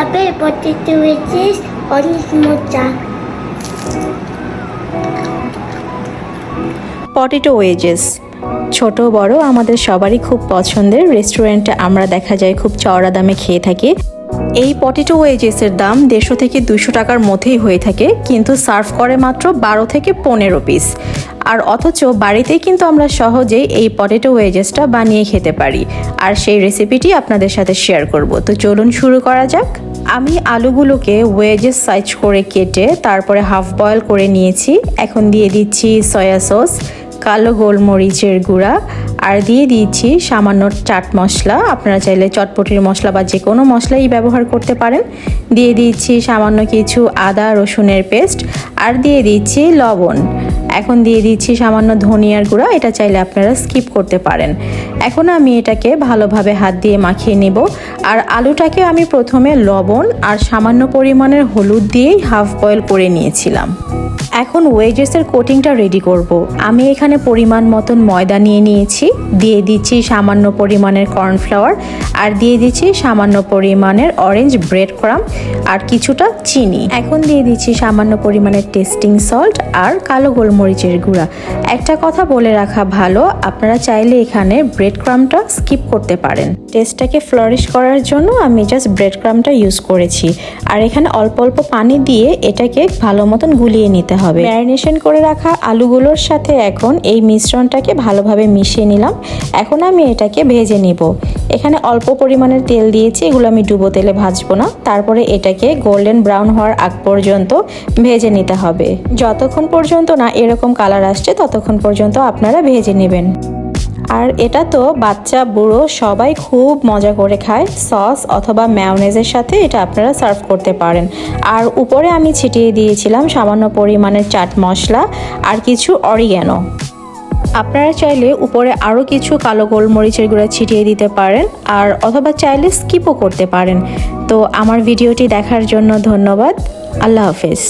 খাবে পটেটো ওয়েজিস অনেক মজা পটেটো ওয়েজেস ছোট, বড়, আমাদের সবারই খুব পছন্দের রেস্টুরেন্টে আমরা দেখা যায় খুব চওড়া দামে খেয়ে থাকি। এই পটেটো ওয়েজেসের দাম দেড়শো থেকে দুশো টাকার মধ্যেই হয়ে থাকে, কিন্তু সার্ভ করে মাত্র বারো থেকে পনেরো পিস। আর অথচ বাড়িতেই কিন্তু আমরা সহজেই এই পটেটো ওয়েজেসটা বানিয়ে খেতে পারি। আর সেই রেসিপিটি আপনাদের সাথে শেয়ার করব। তো চলুন শুরু করা যাক। আমি আলুগুলোকে ওয়েজেস সাইজ করে কেটে তারপরে হাফ বয়েল করে নিয়েছি। এখন দিয়ে দিচ্ছি সয়া সস, কালো গোলমরিচের গুঁড়া আর দিয়ে দিয়েছি সামান্য চাট মশলা। আপনারা চাইলে চটপটির মশলা বা যে কোনো মশলাই ব্যবহার করতে পারেন। দিয়ে দিচ্ছি সামান্য কিছু আদা, রসুনের পেস্ট আর দিয়ে দিচ্ছি লবণ। এখন দিয়ে দিচ্ছি সামান্য ধনিয়ার গুঁড়া, এটা চাইলে আপনারা স্কিপ করতে পারেন। এখন আমি এটাকে ভালোভাবে হাত দিয়ে মাখিয়ে নেব। আর আলুটাকে আমি প্রথমে লবণ আর সামান্য পরিমাণের হলুদ দিয়েই হাফ বয়েল করে নিয়েছিলাম। এখন ওয়েজেসের কোটিংটা রেডি করব। আমি এখানে পরিমাণ মতন ময়দা নিয়ে নিয়েছি, দিয়ে দিচ্ছি সামান্য পরিমাণের কর্নফ্লাওয়ার আর দিয়ে দিচ্ছি সামান্য পরিমাণের অরেঞ্জ ব্রেড ক্রাম আর কিছুটা চিনি। এখন দিয়ে দিচ্ছি সামান্য পরিমাণের টেস্টিং সল্ট আর কালো গোলমরিচের গুঁড়া। একটা কথা বলে রাখা ভালো, আপনারা চাইলে এখানে ব্রেড ক্রামটা স্কিপ করতে পারেন। টেস্টটাকে ফ্লারিশ করার জন্য আমি জাস্ট ব্রেড ক্রামটা ইউজ করেছি। আর এখানে অল্প অল্প পানি দিয়ে এটাকে ভালো মতন গুলিয়ে নিতে হবে। ম্যারিনেশন করে রাখা আলুগুলোর সাথে এখন এই মিশ্রণটাকে ভালোভাবে মিশিয়ে নিলাম। এখন আমি এটাকে ভেজে নিব। এখানে অল্প পরিমাণের তেল দিয়েছি, এগুলো আমি ডুবো তেলে ভাজবো না। তারপরে এটাকে গোল্ডেন ব্রাউন হওয়ার আগ পর্যন্ত ভেজে নিতে হবে। যতক্ষণ পর্যন্ত না এরকম কালার আসছে, ততক্ষণ পর্যন্ত আপনারা ভেজে নেবেন। আর এটা তো বাচ্চা, বুড়ো, সবাই খুব মজা করে খায়। সস অথবা ম্যাওনেজের সাথে এটা আপনারা সার্ভ করতে পারেন। আর উপরে আমি ছিটিয়ে দিয়েছিলাম সামান্য পরিমাণের চাট মশলা আর কিছু অরিগ্যানো আপনারা চাইলে উপরে আরও কিছু কালো গোলমরিচের গুঁড়া ছিটিয়ে দিতে পারেন, আর অথবা চাইলে স্কিপও করতে পারেন। তো আমার ভিডিওটি দেখার জন্য ধন্যবাদ। আল্লাহ হাফেজ।